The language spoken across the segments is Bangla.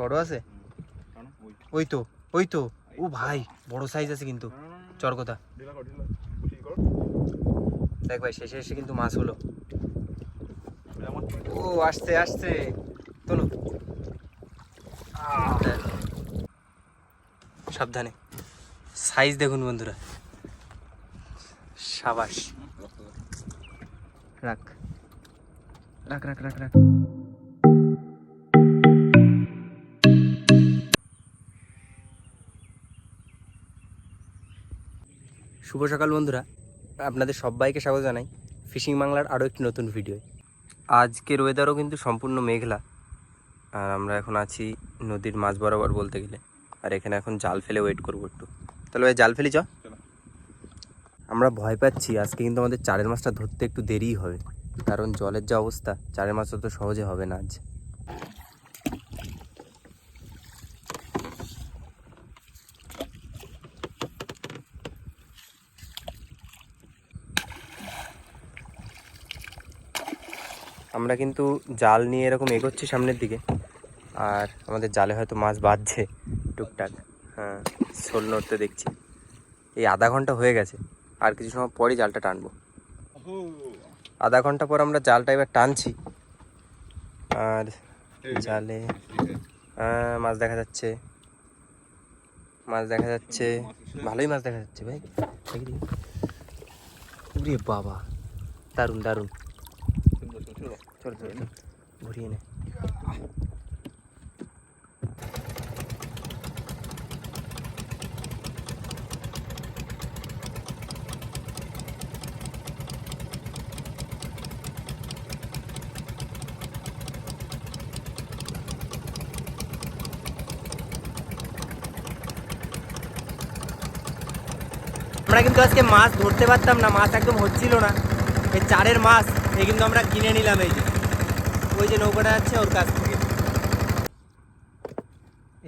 বড় আছে? ওই তো ওই তো। ও ভাই, বড় সাইজ আছে কিন্তু। চর কথা। দেখ ভাই, শেষে এসে কিন্তু মাছ হলো। ও, আসছে আসছে। তোলো সাবধানে। সাইজ দেখুন বন্ধুরা। সাবাস। রাখ। রাখ রাখ রাখ রাখ। শুভ সকাল বন্ধুরা। আপনাদের সবাইকে স্বাগত জানাই ফিশিং বাংলার আরও একটি নতুন ভিডিও আজকের ওয়েদারও কিন্তু সম্পূর্ণ মেঘলা। আর আমরা এখন আছি নদীর মাছ বরাবর বলতে গেলে। আর এখানে এখন জাল ফেলে ওয়েট করব একটু। তাহলে ভাই, জাল ফেলি, চ। আমরা ভয় পাচ্ছি, আজকে কিন্তু আমাদের চারের মাছটা ধরতে একটু দেরিই হবে। কারণ জলের যা অবস্থা, চারের মাছটা তো সহজে হবে না আজ। আমরা কিন্তু জাল নিয়ে এরকম এগোচ্ছি সামনের দিকে। আর আমাদের জালে হয়তো মাছ বাঁধছে টুকটাক। হ্যাঁ শোল নড়তে দেখছি। এই আধা ঘণ্টা হয়ে গেছে। আর কিছু সময় পরই জালটা টানবো। আধা ঘণ্টা পর আমরা জালটা এবার টানছি। আর জালে হ্যাঁ, মাছ দেখা যাচ্ছে। মাছ দেখা যাচ্ছে। ভালোই মাছ দেখা যাচ্ছে ভাই। বাবা দারুণ দারুণ। চল চল চল ঘুরিয়ে নে আমরা কিন্তু আজকে মাছ ধরতে পারতাম না মাছ একদম হচ্ছিল না এই চারের মাছ এই কিন্তু আমরা কিনে নিলাম এই যে। ওই যে নৌকাটা যাচ্ছে ওর কাছ থেকে।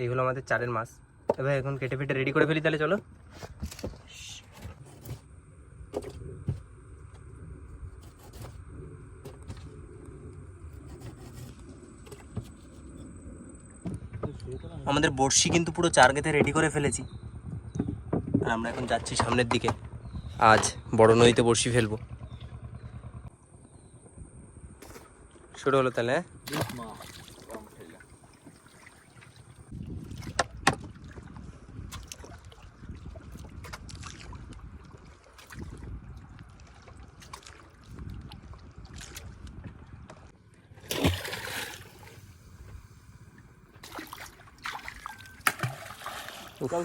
এইগুলো আমাদের চারের মাছ। এবার এখন কেটে ফেটে রেডি করে ফেলি তাহলে, চলো। আমাদের বড়শি কিন্তু পুরো চার গেতে রেডি করে ফেলেছি। আর আমরা এখন যাচ্ছি সামনের দিকে। আজ বড় নদীতে বড়শি ফেলব। শুরু হলো তাহলে হ্যাঁ?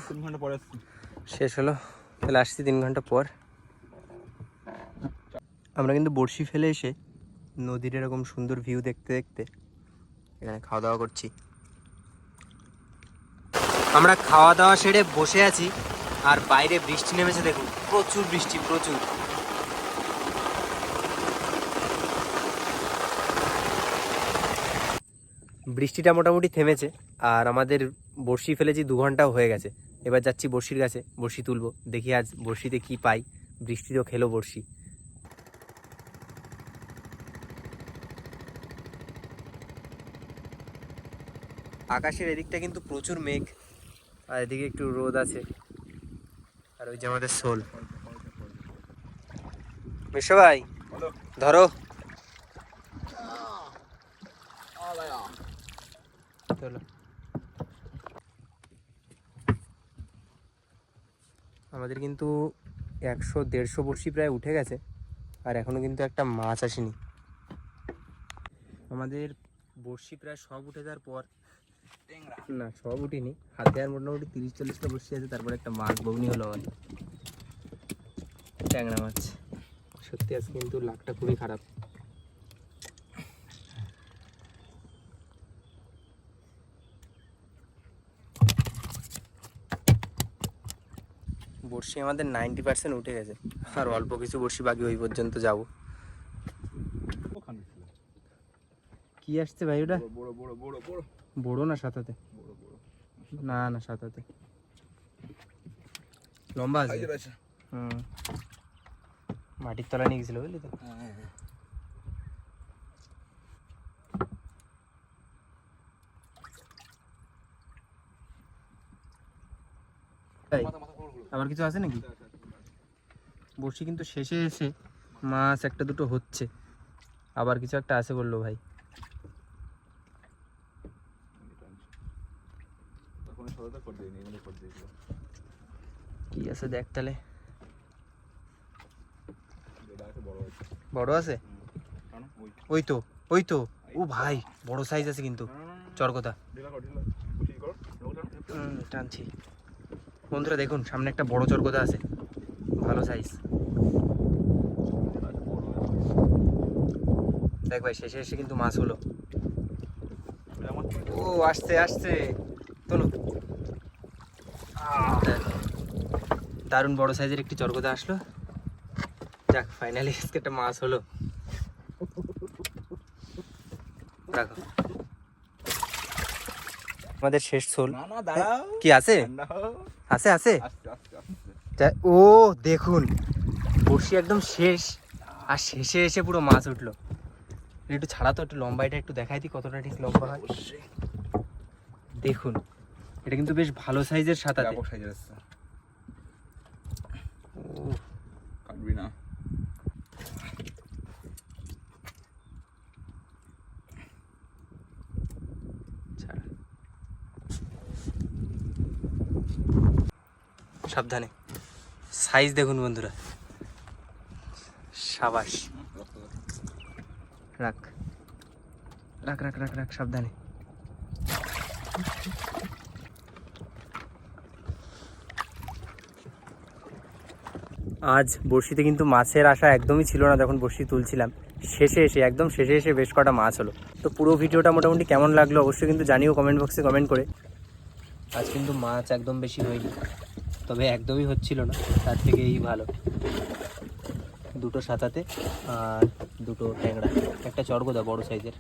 তিন ঘণ্টা পরে শেষ হলো তাহলে আসছি তিন ঘণ্টা পর। আমরা কিন্তু বড়শি ফেলে এসে নদীর এরকম সুন্দর ভিউ দেখতে দেখতে। এখানে খাওয়া দাওয়া করছি। আমরা খাওয়া দাওয়া সেরে বসে আছি, আর বাইরে বৃষ্টি নেমেছে দেখুন। প্রচুর বৃষ্টি, প্রচুর। বৃষ্টিটা মোটামুটি থেমেছে, আর আমাদের বড়শি ফেলেছি দু ঘন্টাও হয়ে গেছে। এবার যাচ্ছি বড়শির কাছে, বড়শি তুলবো। দেখি আজ বড়শিতে কি পাই। বৃষ্টিতেও খেলো বড়শি। আকাশের এদিকটা কিন্তু প্রচুর মেঘ। আর এদিকে একটু রোদ আছে। আর ওই যে আমাদের সোল বিশ্ব ভাই, ধরো। আমাদের কিন্তু একশো, দেড়শো বড়শি প্রায় উঠে গেছে। আর এখনও কিন্তু একটা মাছ আসেনি। আমাদের বড়শি প্রায় সব উঠে যাওয়ার পর না সব উঠিনি। হাতে আর মোটামুটি তিরিশ চল্লিশটা বড়শি আছে তারপর একটা মাছ বৌনি হলো আমার ট্যাংরা মাছ। সত্যি আজকে কিন্তু লাকটা খুবই খারাপ। বড়শি আমাদের নাইনটি পার্সেন্ট উঠে গেছে। আর অল্প কিছু বড়শি বাকি ওই পর্যন্ত যাব। কি আসছে ভাই ওটা? বড় বড় বড় বড়। বড় না সাতাতে? না না সাতাতে। লম্বা আছে? হুম। মাটির তলা নিয়ে গেছিল বুঝলি তো? আবার কিছু আছে নাকি? বসি কিন্তু শেষে এসে মাছ একটা দুটো হচ্ছে। আবার কিছু একটা আছে বলল ভাই। তখন সরতা করে দিইনি এগুলো করে দিয়েছিল কি আছে দেখ তাহলে বড় আছে ওই তো ওই তো ও ভাই বড় সাইজ আছে কিন্তু লোকটা হুম, টানছি বন্ধুরা দেখুন সামনে একটা বড় চরকতা আছে ভালো সাইজ দেখ ভাই শেষে এসে কিন্তু মাছ হলো ও আসছে আসছে তোলো দারুণ বড় সাইজের একটি চরকতা আসলো। যাক ফাইনালি আজকে একটা মাছ হলো। রাখো আমাদের শেষ সোল কি আছে? আছে আছে? ও দেখুন। বসি একদম শেষ। আর শেষে এসে পুরো মাছ উঠল। একটু ছাড়া তো একটু লম্বাইটা একটু দেখাই দিই কতটা ঠিক লম্বা হয়। দেখুন। এটা কিন্তু বেশ ভালো সাইজের সাঁতাতে ব্যাপক সাইজের আছে। ও, কাটবি না। সাবধানে। সাইজ দেখুন বন্ধুরা। সাবাস। রাখ। রাখ রাখ রাখ রাখ সাবধানে। আজ বড়শিতে কিন্তু মাছের আশা একদমই ছিল না যখন বড়শি তুলছিলাম। শেষে এসে, একদম শেষে এসে বেশ কটা মাছ হলো। তো পুরো ভিডিওটা মোটামুটি কেমন লাগল অবশ্যই কিন্তু জানিও কমেন্ট বক্সে কমেন্ট করে। আজ কিন্তু মাছ একদম বেশি হয়নি, তবে একদমই হচ্ছিল না, তার থেকে এই ভালো। দুটো সাঁতাতে আর দুটো ট্যাংরা, একটা চড়গোদা বড় সাইজের